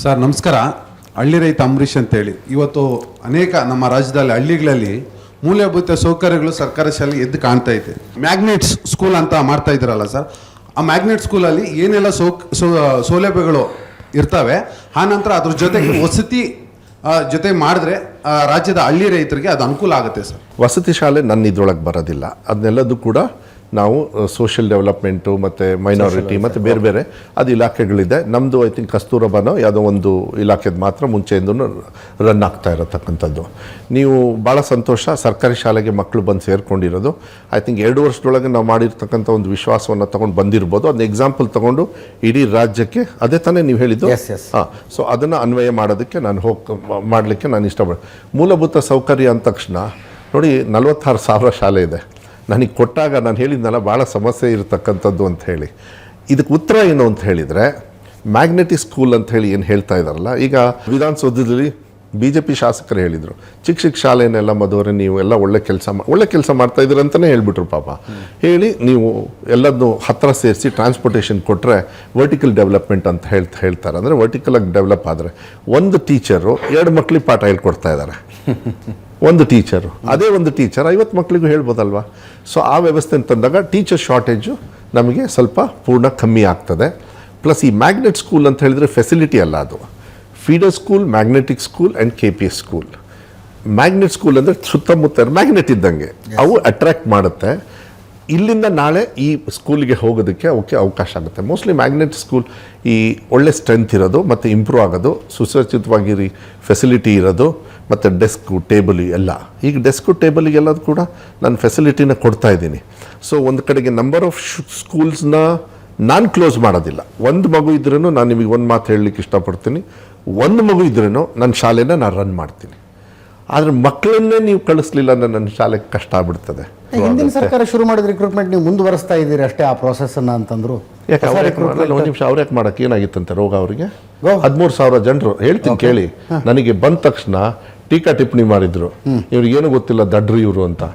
Sir, ನಮಸ್ಕಾರ. ಹಳ್ಳಿ ರೈತ ಅಂಬರೀಷ್ ಅಂತೇಳಿ. ಇವತ್ತು ಅನೇಕ ನಮ್ಮ ರಾಜ್ಯದಲ್ಲಿ ಹಳ್ಳಿಗಳಲ್ಲಿ ಮೂಲಭೂತ ಸೌಕರ್ಯಗಳು ಸರ್ಕಾರಿ ಶಾಲೆ ಎದ್ದು ಕಾಣ್ತಾ ಇದೆ. ಮ್ಯಾಗ್ನೆಟ್ಸ್ ಸ್ಕೂಲ್ ಅಂತ ಮಾಡ್ತಾ ಇದ್ರಲ್ಲ ಸರ್, ಆ ಮ್ಯಾಗ್ನೆಟ್ ಸ್ಕೂಲಲ್ಲಿ ಏನೆಲ್ಲ ಸೌಕ್ ಸೌಲಭ್ಯಗಳು ಇರ್ತವೆ, ಆ ನಂತರ ಅದ್ರ ಜೊತೆಗೆ ವಸತಿ ಜೊತೆ ಮಾಡಿದ್ರೆ ರಾಜ್ಯದ ಹಳ್ಳಿ ರೈತರಿಗೆ ಅದು ಅನುಕೂಲ ಆಗುತ್ತೆ ಸರ್. ವಸತಿ ಶಾಲೆ ನನ್ನ ಇದ್ರೊಳಗೆ ಬರೋದಿಲ್ಲ. ಅದನ್ನೆಲ್ಲದೂ ಕೂಡ ನಾವು ಸೋಷಿಯಲ್ ಡೆವಲಪ್ಮೆಂಟು ಮತ್ತು ಮೈನಾರಿಟಿ ಮತ್ತು ಬೇರೆ ಬೇರೆ ಅದು ಇಲಾಖೆಗಳಿದೆ. ನಮ್ಮದು ಐ ಥಿಂಕ್ ಕಸ್ತೂರಬಾನೋ ಯಾವುದೋ ಒಂದು ಇಲಾಖೆದು ಮಾತ್ರ ಮುಂಚೆಯಿಂದ ರನ್ ಆಗ್ತಾ ಇರತಕ್ಕಂಥದ್ದು. ನೀವು ಭಾಳ ಸಂತೋಷ ಸರ್ಕಾರಿ ಶಾಲೆಗೆ ಮಕ್ಕಳು ಬಂದು ಸೇರ್ಕೊಂಡಿರೋದು. ಐ ಥಿಂಕ್ ಎರಡು ವರ್ಷದೊಳಗೆ ನಾವು ಮಾಡಿರ್ತಕ್ಕಂಥ ಒಂದು ವಿಶ್ವಾಸವನ್ನು ತೊಗೊಂಡು ಬಂದಿರ್ಬೋದು. ಅದನ್ನ ಎಕ್ಸಾಂಪಲ್ ತೊಗೊಂಡು ಇಡೀ ರಾಜ್ಯಕ್ಕೆ ಅದೇ ತಾನೇ ನೀವು ಹೇಳಿದ್ದು. ಹಾಂ ಸೊ ಅದನ್ನು ಅನ್ವಯ ಮಾಡೋದಕ್ಕೆ ನಾನು ಹೋಗಿ ಮಾಡಲಿಕ್ಕೆ ನಾನು ಇಷ್ಟಪಡ ಮೂಲಭೂತ ಸೌಕರ್ಯ ಅಂದ ತಕ್ಷಣ ನೋಡಿ ನಲವತ್ತಾರು ಸಾವಿರ ಶಾಲೆ ಇದೆ. ನನಗೆ ಕೊಟ್ಟಾಗ ನಾನು ಹೇಳಿದ್ನಲ್ಲ, ಭಾಳ ಸಮಸ್ಯೆ ಇರತಕ್ಕಂಥದ್ದು ಅಂತ ಹೇಳಿ. ಇದಕ್ಕೆ ಉತ್ತರ ಏನು ಅಂತ ಹೇಳಿದರೆ, ಮ್ಯಾಗ್ನೆಟಿಕ್ ಸ್ಕೂಲ್ ಅಂತ ಹೇಳಿ ಏನು ಹೇಳ್ತಾ ಇದ್ದಾರಲ್ಲ, ಈಗ ವಿಧಾನಸೌಧದಲ್ಲಿ ಬಿ ಜೆ ಪಿ ಶಾಸಕರು ಹೇಳಿದರು ಚಿಕ್ಕ ಚಿಕ್ಕ ಶಾಲೆನೆಲ್ಲ ಮದುವರೆ, ನೀವು ಎಲ್ಲ ಒಳ್ಳೆ ಕೆಲಸ ಒಳ್ಳೆ ಕೆಲಸ ಮಾಡ್ತಾ ಇದ್ದೀರ ಅಂತಲೇ ಹೇಳಿಬಿಟ್ರು ಪಾಪ. ಹೇಳಿ ನೀವು ಎಲ್ಲದನ್ನು ಹತ್ತಿರ ಸೇರಿಸಿ ಟ್ರಾನ್ಸ್ಪೋರ್ಟೇಷನ್ ಕೊಟ್ಟರೆ ವರ್ಟಿಕಲ್ ಡೆವಲಪ್ಮೆಂಟ್ ಅಂತ ಹೇಳ್ತಾ, ಹೇಳ್ತಾರೆ. ಅಂದರೆ ವರ್ಟಿಕಲಾಗಿ ಡೆವಲಪ್ ಆದರೆ ಒಂದು ಟೀಚರು ಎರಡು ಮಕ್ಳಿಗೆ ಪಾಠ ಹೇಳ್ಕೊಡ್ತಾ ಇದ್ದಾರೆ. ಒಂದು ಟೀಚರು ಅದೇ ಒಂದು ಟೀಚರ್ ಐವತ್ತು ಮಕ್ಕಳಿಗೂ ಹೇಳ್ಬೋದಲ್ವಾ? ಸೊ ಆ ವ್ಯವಸ್ಥೆ ತಂದಾಗ ಟೀಚರ್ ಶಾರ್ಟೇಜು ನಮಗೆ ಸ್ವಲ್ಪ ಪೂರ್ಣ ಕಮ್ಮಿ ಆಗ್ತದೆ. ಪ್ಲಸ್ ಈ ಮ್ಯಾಗ್ನೆಟ್ ಸ್ಕೂಲ್ ಅಂತ ಹೇಳಿದರೆ ಫೆಸಿಲಿಟಿ ಅಲ್ಲ ಅದು. Feeder school magnetic school and K P S school magnet school ಅಂದರೆ ಸುತ್ತಮುತ್ತ ಮ್ಯಾಗ್ನೆಟ್ ಇದ್ದಂಗೆ. ಅವು ಅಟ್ರ್ಯಾಕ್ಟ್ ಮಾಡುತ್ತೆ. ಇಲ್ಲಿಂದ ನಾಳೆ ಈ ಸ್ಕೂಲಿಗೆ ಹೋಗೋದಕ್ಕೆ ಅವಕ್ಕೆ ಅವಕಾಶ ಆಗುತ್ತೆ. ಮೋಸ್ಟ್ಲಿ ಮ್ಯಾಗ್ನೆಟ್ ಸ್ಕೂಲ್ ಈ ಒಳ್ಳೆ ಸ್ಟ್ರೆಂತ್ ಇರೋದು, ಮತ್ತು ಇಂಪ್ರೂವ್ ಆಗೋದು ಸುಸಜ್ಜಿತವಾಗಿ ಫೆಸಿಲಿಟಿ ಇರೋದು, ಮತ್ತು ಡೆಸ್ಕು ಟೇಬಲ್ ಎಲ್ಲ. ಈಗ ಡೆಸ್ಕು ಟೇಬಲಿಗೆಲ್ಲದು ಕೂಡ ನಾನು ಫೆಸಿಲಿಟಿನ ಕೊಡ್ತಾ ಇದ್ದೀನಿ. ಸೊ ಒಂದು ಕಡೆಗೆ ನಂಬರ್ ಆಫ್ ಸ್ಕೂಲ್ಸ್ನ ನಾನು ಕ್ಲೋಸ್ ಮಾಡೋದಿಲ್ಲ. ಒಂದು ಮಗು ಇದ್ರೂ ನಾನು ನಿಮಗೆ ಒಂದು ಮಾತು ಹೇಳಲಿಕ್ಕೆ ಇಷ್ಟಪಡ್ತೀನಿ. ಒಂದು ಮಗು ಇದ್ರೂ ನನ್ನ ಶಾಲೆನ ನಾನು ರನ್ ಮಾಡ್ತೀನಿ. ಆದರೆ ಮಕ್ಕಳನ್ನೇ ನೀವು ಕಳಿಸ್ಲಿಲ್ಲ ಅಂದರೆ ನನ್ನ ಶಾಲೆಗೆ ಕಷ್ಟ ಆಗ್ಬಿಡ್ತದೆ. ಹಿಂದಿನ ಸರ್ಕಾರ ಶುರು ಮಾಡಿದ ರಿಕ್ರೂಟ್ಮೆಂಟ್ ನೀವು ಮುಂದುವರಿಸ್ತಾ ಇದ್ದೀರಿ ಅಷ್ಟೇ ಆ ಅನ್ನ ಅಂತಂದ್ರು? ಯಾಕೆ? ಒಂದು ನಿಮಿಷ ಅವ್ರು ಯಾಕೆ ಮಾಡಕ್ಕೆ ಏನಾಗಿತ್ತಂತೆ ರೋಗ ಅವರಿಗೆ. ಹದಿಮೂರು ಸಾವಿರ ಜನರು ಹೇಳ್ತೀನಿ ಕೇಳಿ. ನನಗೆ ಬಂದ ತಕ್ಷಣ ಟೀಕಾ ಟಿಪ್ಪಣಿ ಮಾಡಿದ್ರು. ಇವ್ರಿಗೇನು ಗೊತ್ತಿಲ್ಲ ದಡ್ರು ಇವರು ಅಂತ.